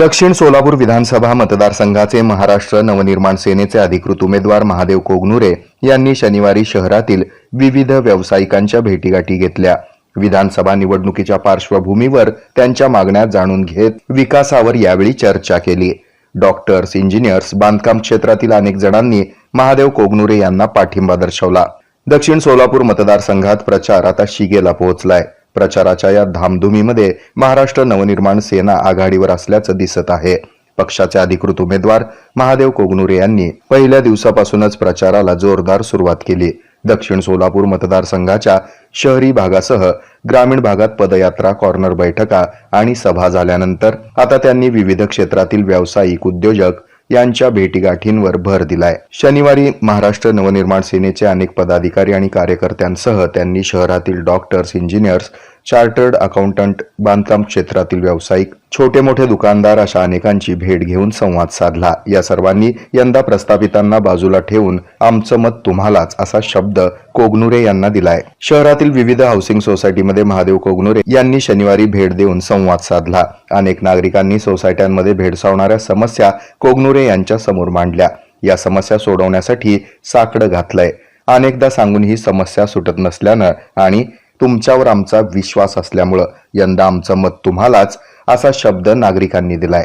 दक्षिण सोलापूर विधानसभा मतदारसंघाचे महाराष्ट्र नवनिर्माण सेनेचे अधिकृत उमेदवार महादेव कोगनुरे यांनी शनिवारी शहरातील विविध व्यावसायिकांच्या भेटीगाठी घेतल्या. विधानसभा निवडणुकीच्या पार्श्वभूमीवर त्यांच्या मागण्या जाणून घेत विकासावर यावेळी चर्चा केली. डॉक्टर्स इंजिनियर्स बांधकाम क्षेत्रातील अनेक जणांनी महादेव कोगनुरे यांना पाठिंबा दर्शवला. दक्षिण सोलापूर मतदारसंघात प्रचार आता शिगेला पोहोचलाय. प्रचाराच्या या धामधुमीमध्ये महाराष्ट्र नवनिर्माण सेना आघाडीवर असल्याचं दिसत आहे. पक्षाचे अधिकृत उमेदवार महादेव कोगनुरे यांनी पहिल्या दिवसापासूनच प्रचाराला जोरदार सुरुवात केली. दक्षिण सोलापूर मतदारसंघाच्या शहरी भागासह ग्रामीण भागात पदयात्रा कॉर्नर बैठका आणि सभा झाल्यानंतर आता त्यांनी विविध क्षेत्रातील व्यावसायिक उद्योजक यांच्या भेटीगाठींवर भर दिलाय. शनिवारी महाराष्ट्र नवनिर्माण सेनेचे अनेक पदाधिकारी आणि कार्यकर्त्यांसह त्यांनी शहरातील डॉक्टर्स इंजिनियर्स चार्टर्ड अकाउंटंट बांधकाम क्षेत्रातील व्यावसायिक छोटे मोठे दुकानदार अशा अनेकांची भेट घेऊन संवाद साधला. या सर्वांनी यंदा प्रस्थापितांना बाजूला ठेवून आमचं मत तुम्हालाच असा शब्द कोगनुरे यांना दिलाय. शहरातील विविध हाऊसिंग सोसायटीमध्ये महादेव कोगनुरे यांनी शनिवारी भेट देऊन संवाद साधला. अनेक नागरिकांनी सोसायट्यांमध्ये भेडसावणाऱ्या समस्या कोगनुरे यांच्या समोर मांडल्या. या समस्या सोडवण्यासाठी साकडं घातलंय. अनेकदा सांगून ही समस्या सुटत नसल्यानं आणि तुमच्यावर आमचा विश्वास असल्यामुळं यंदा आमचं मत तुम्हालाच असा शब्द नागरिकांनी दिलाय.